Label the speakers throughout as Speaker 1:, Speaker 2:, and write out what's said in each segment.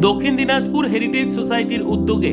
Speaker 1: দক্ষিণ দিনাজপুর হেরিটেজ সোসাইটির উদ্যোগে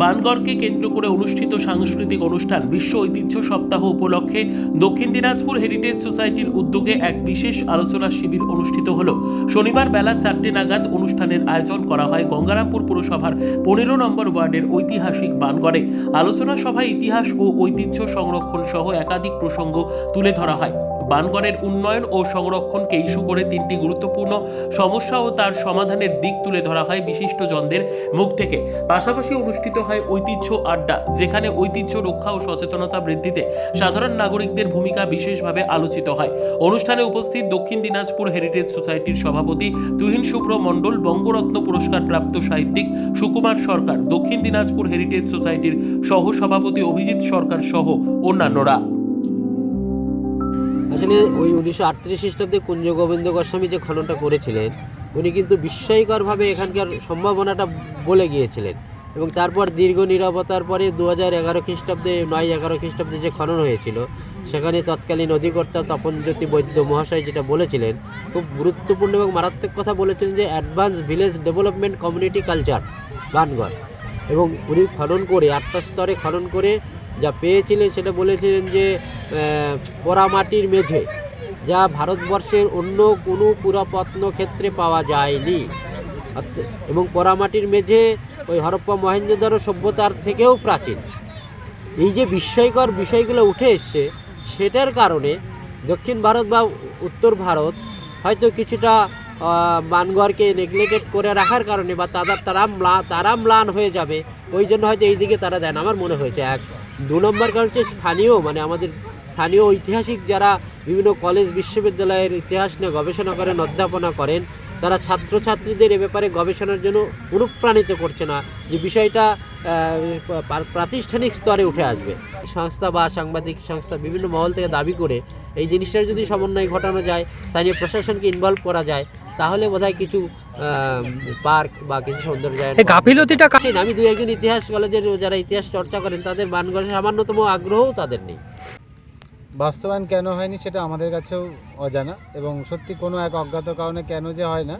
Speaker 1: বানগড়কে কেন্দ্র করে অনুষ্ঠিত সাংস্কৃতিক অনুষ্ঠান বিশ্ব ঐতিহ্য সপ্তাহ উপলক্ষে দক্ষিণ দিনাজপুর হেরিটেজ সোসাইটির উদ্যোগে এক বিশেষ আলোচনা শিবির অনুষ্ঠিত হলো। শনিবার বেলা চারটে নাগাদ অনুষ্ঠানের আয়োজন করা হয় গঙ্গারামপুর পুরসভার পনেরো নম্বর ওয়ার্ডের ঐতিহাসিক বানগড়ে। আলোচনা সভায় ইতিহাস ও ঐতিহ্য সংরক্ষণ সহ একাধিক প্রসঙ্গ তুলে ধরা হয়। বানগড়ের উন্নয়ন ও সংরক্ষণকে ইস্যু করে তিনটি গুরুত্বপূর্ণ সমস্যা ও তার সমাধানের দিক তুলে ধরা হয় বিশিষ্ট জনদের মুখ থেকে। পাশাপাশি অনুষ্ঠিত হয় ঐতিহ্য আড্ডা, যেখানে ঐতিহ্য রক্ষা ও সচেতনতা বৃদ্ধিতে সাধারণ নাগরিকদের ভূমিকা বিশেষভাবে আলোচিত হয়। অনুষ্ঠানে উপস্থিত দক্ষিণ দিনাজপুর হেরিটেজ সোসাইটির সভাপতি তুহিন শুভ্র মণ্ডল, বঙ্গরত্ন পুরস্কার প্রাপ্ত সাহিত্যিক সুকুমার সরকার, দক্ষিণ দিনাজপুর হেরিটেজ সোসাইটির সহ সভাপতি অভিজিৎ সরকার সহ অন্যান্যরা।
Speaker 2: আসলে ওই উনিশশো আটত্রিশ খ্রিস্টাব্দে কুঞ্জ গোবিন্দ গোস্বামী যে খননটা করেছিলেন, উনি কিন্তু বিস্ময়করভাবে এখানকার সম্ভাবনাটা বলে গিয়েছিলেন। এবং তারপর দীর্ঘ নিরবতার পরে দু হাজার এগারো খ্রিস্টাব্দে, নয় এগারো খ্রিস্টাব্দে যে খনন হয়েছিল, সেখানে তৎকালীন অধিকর্তা তপনজ্যোতি বৈদ্য মহাশয় যেটা বলেছিলেন, খুব গুরুত্বপূর্ণ এবং মারাত্মক কথা বলেছিলেন যে advance village development community culture Bangarh এবং উনি খনন করে, আটটা স্তরে খনন করে যা পেয়েছিলেন সেটা বলেছিলেন যে পোড়ামাটির মেঝে, যা ভারতবর্ষের অন্য কোনো পুরাপত্ন ক্ষেত্রে পাওয়া যায়নি। এবং পোড়ামাটির মেঝে ওই হরপ্পা মহেঞ্জোদারো সভ্যতার থেকেও প্রাচীন। এই যে বিস্ময়কর বিষয়গুলো উঠে এসছে, সেটার কারণে দক্ষিণ ভারত বা উত্তর ভারত হয়তো কিছুটা মানগড়কে নেগলেক্টেড করে রাখার কারণে বা তারা তারা ম্লা- তারা ম্লান হয়ে যাবে। ওই জন্য হয়তো এই দিকে তারা দেন। আমার মনে হয়েছে, এক, দু নম্বর কারণ হচ্ছে স্থানীয় মানে আমাদের স্থানীয় ঐতিহাসিক যারা বিভিন্ন কলেজ বিশ্ববিদ্যালয়ের ইতিহাস নিয়ে গবেষণা করেন অধ্যাপনা করেন তারা ছাত্রছাত্রীদের এ ব্যাপারে গবেষণার জন্য অনুপ্রাণিত করছে না যে বিষয়টা প্রাতিষ্ঠানিক স্তরে উঠে আসবে। সংস্থা বা সাংবাদিক সংস্থা বিভিন্ন মহল থেকে দাবি করে এই জিনিসটার যদি সমন্বয় ঘটানো যায় স্থানীয় প্রশাসনকে ইনভলভ করা যায় তাহলে বোধহয় কিছু পার্ক বা কিছু সৌন্দর্যায়ন
Speaker 3: এই গাফিলতিটা
Speaker 2: আমি দু একজন ইতিহাস কলেজের যারা ইতিহাস চর্চা করেন তাদের বানগড়ে সামান্যতম আগ্রহও তাদের নেই।
Speaker 4: বাস্তবায়ন কেন হয়নি সেটা আমাদের কাছেও অজানা এবং সত্যি কোনো এক অজ্ঞাত কারণে কেন যে হয় না।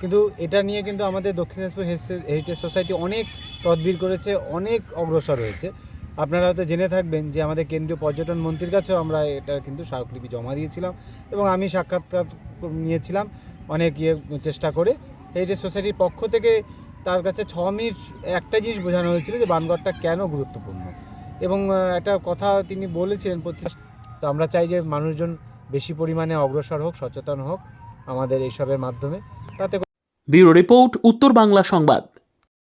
Speaker 4: কিন্তু এটা নিয়ে কিন্তু আমাদের দক্ষিণ দিনাজপুর হেরিটেজ সোসাইটি অনেক তদবির করেছে, অনেক অগ্রসর হয়েছে। আপনারা হয়তো জেনে থাকবেন যে আমাদের কেন্দ্রীয় পর্যটন মন্ত্রীর কাছেও আমরা এটা কিন্তু স্মারকলিপি জমা দিয়েছিলাম এবং আমি সাক্ষাৎকার নিয়েছিলাম অনেক ইয়ে চেষ্টা করে। হেরিটেজ সোসাইটির পক্ষ থেকে তার কাছে ছ মিনিট একটা জিনিস বোঝানো হয়েছিল যে বানগড়টা কেন গুরুত্বপূর্ণ। এবং একটা কথা তিনি বলেছেন তো আমরা চাই যে মানুষজন বেশি পরিমাণে অগ্রসর হোক, সচেতন হোক আমাদের এইসবের মাধ্যমে। তাতে
Speaker 1: ব্যুরো রিপোর্ট, উত্তর বাংলা সংবাদ।